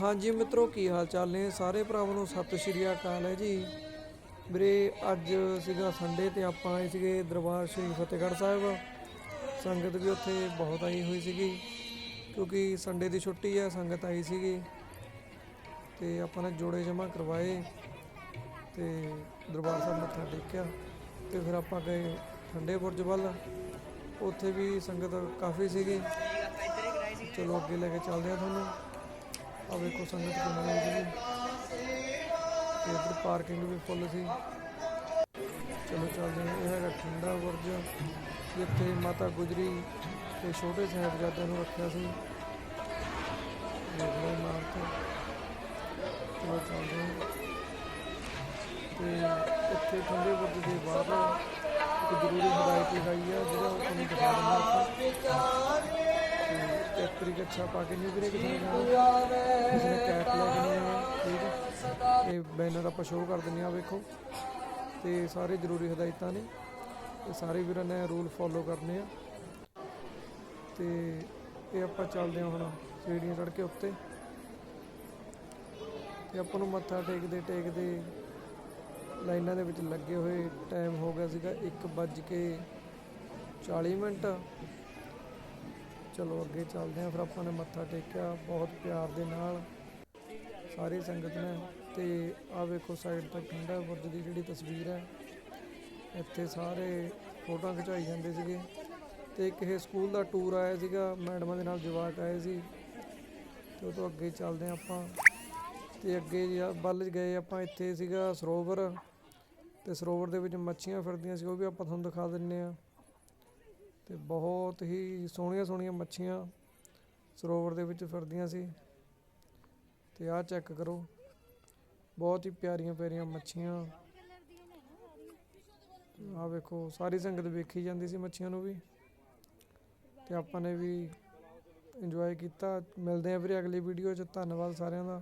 ਹਾਂਜੀ ਮਿੱਤਰੋ, ਕੀ ਹਾਲ ਚਾਲ ਨੇ? ਸਾਰੇ ਭਰਾਵਾਂ ਨੂੰ ਸਤਿ ਸ਼੍ਰੀ ਅਕਾਲ ਹੈ ਜੀ। ਵੀਰੇ, ਅੱਜ ਸੀਗਾ ਸੰਡੇ ਤੇ ਆਪਾਂ ਆਏ ਸੀਗੇ ਦਰਬਾਰ ਸ਼੍ਰੀ ਫਤਿਹਗੜ੍ਹ ਸਾਹਿਬ। ਸੰਗਤ ਵੀ ਉੱਥੇ ਬਹੁਤ ਆਈ ਹੋਈ ਸੀਗੀ, ਕਿਉਂਕਿ ਸੰਡੇ ਦੀ ਛੁੱਟੀ ਹੈ, ਸੰਗਤ ਆਈ ਸੀਗੀ। ਤੇ ਆਪਾਂ ਨੇ ਜੋੜੇ ਜਮ੍ਹਾਂ ਕਰਵਾਏ ਤੇ ਦਰਬਾਰ ਸਾਹਿਬ ਮੱਥਾ ਟੇਕਿਆ ਤੇ ਫਿਰ ਆਪਾਂ ਗਏ ਠੰਡੇ ਬੁਰਜ ਵੱਲ। ਉੱਥੇ ਵੀ ਸੰਗਤ ਕਾਫੀ ਸੀਗੀ। ਚਲੋ ਅੱਗੇ ਲੈ ਕੇ ਚੱਲਦੇ ਆ ਤੁਹਾਨੂੰ। ਆ ਵੇਖੋ ਸੰਗਤ ਕਿੰਨੀ ਹੋਈ ਸੀਗੀ ਤੇ ਇੱਧਰ ਪਾਰਕਿੰਗ ਵੀ ਫੁੱਲ ਸੀ। ਚਲੋ ਚੱਲਦੇ ਹਾਂ, ਇਹ ਹੈਗਾ ਠੰਡਾ ਬੁਰਜ, ਜਿੱਥੇ ਮਾਤਾ ਗੁਜਰੀ ਤੇ ਛੋਟੇ ਸਾਹਿਬਜ਼ਾਦਿਆਂ ਨੂੰ ਰੱਖਿਆ ਸੀ। ਦੇਖ ਇਮਾਰਤ। ਚਲੋ ਚੱਲਦੇ ਹਾਂ। ਤੇ ਇੱਥੇ ਠੰਡੇ ਬੁਰਜ ਦੇ ਬਾਹਰ ਇੱਕ ਜ਼ਰੂਰੀ ਹਦਾਇਤ ਲਗਾਈ ਹੈ ਜਿਹੜਾ ਉਹ ਤੁਹਾਨੂੰ ਦਿਖਾ ਤਰੀਕੇ ਅੱਛਾ ਪਾ ਕੇ ਨਹੀਂ ਵੀਰੇ ਕਿਸੇ ਨੇ ਕਿਸੇ ਨੇ ਕੈਪ ਲੈ ਕੇ ਨਹੀਂ ਆਉਣਾ ਠੀਕ ਹੈ ਇਹ ਬੈਨਰ ਆਪਾਂ ਸ਼ੋਅ ਕਰ ਦਿੰਦੇ ਆ ਵੇਖੋ। ਤੇ ਸਾਰੇ ਜ਼ਰੂਰੀ ਹਦਾਇਤਾਂ ਨੇ। ਤੇ ਸਾਰੇ ਵੀਰਾਂ ਨੇ ਰੂਲ ਫੋਲੋ ਕਰਨੇ ਆ। ਤੇ ਇਹ ਆਪਾਂ ਚੱਲਦੇ ਹਾਂ ਹੁਣ ਸੀੜੀਆਂ ਚੜ੍ਹ ਕੇ ਉੱਤੇ। ਤੇ ਆਪਾਂ ਨੂੰ ਮੱਥਾ ਟੇਕਦੇ ਟੇਕਦੇ ਲਾਈਨਾਂ ਦੇ ਵਿੱਚ ਲੱਗੇ ਹੋਏ ਟਾਈਮ ਹੋ ਗਿਆ ਸੀਗਾ 1:40 ਮਿੰਟ। ਚਲੋ ਅੱਗੇ ਚੱਲਦੇ ਹਾਂ, ਫਿਰ ਆਪਾਂ ਨੇ ਮੱਥਾ ਟੇਕਿਆ ਬਹੁਤ ਪਿਆਰ ਦੇ ਨਾਲ। ਸਾਰੀ ਸੰਗਤ ਨੇ ਤੇ ਆ ਵੇਖੋ ਸਾਈਡ ਤੱਕ ਠੰਡਾ ਬੁਰਜ ਦੀ ਜਿਹੜੀ ਤਸਵੀਰ ਹੈ, ਇੱਥੇ ਸਾਰੇ ਫੋਟੋਆਂ ਖਿਚਾਈ ਜਾਂਦੇ ਸੀਗੇ ਤੇ ਇੱਕ ਇਹ ਸਕੂਲ ਦਾ ਟੂਰ ਆਇਆ ਸੀਗਾ, ਮੈਡਮਾਂ ਦੇ ਨਾਲ ਜਵਾਕ ਆਏ ਸੀ ਤੇ ਉਹ ਤੋਂ ਅੱਗੇ ਚੱਲਦੇ ਹਾਂ ਆਪਾਂ ਤੇ ਅੱਗੇ ਜਾ- ਵੱਲ ਗਏ ਆਪਾਂ, ਇੱਥੇ ਸੀਗਾ ਸਰੋਵਰ ਤੇ ਸਰੋਵਰ ਦੇ ਵਿੱਚ ਮੱਛੀਆਂ ਫਿਰਦੀਆਂ ਸੀ, ਉਹ ਵੀ ਆਪਾਂ ਤੁਹਾਨੂੰ ਦਿਖਾ ਦਿੰਨੇ ਆ ਤੇ ਬਹੁਤ ਹੀ ਸੋਹਣੀਆਂ ਸੋਹਣੀਆਂ ਮੱਛੀਆਂ ਸਰੋਵਰ ਦੇ ਵਿੱਚ ਫਿਰਦੀਆਂ ਸੀ। ਤੇ ਆਹ ਚੈੱਕ ਕਰੋ। ਬਹੁਤ ਹੀ ਪਿਆਰੀਆਂ ਪਿਆਰੀਆਂ ਮੱਛੀਆਂ। ਆਹ ਵੇਖੋ, ਸਾਰੀ ਸੰਗਤ ਵੇਖੀ ਜਾਂਦੀ ਸੀ ਮੱਛੀਆਂ ਨੂੰ ਵੀ। ਤੇ ਆਪਾਂ ਨੇ ਵੀ ਇੰਜੋਏ ਕੀਤਾ। ਮਿਲਦੇ ਆ ਵੀਰੇ ਅਗਲੀ ਵੀਡੀਓ 'ਚ। ਧੰਨਵਾਦ ਸਾਰਿਆਂ ਦਾ।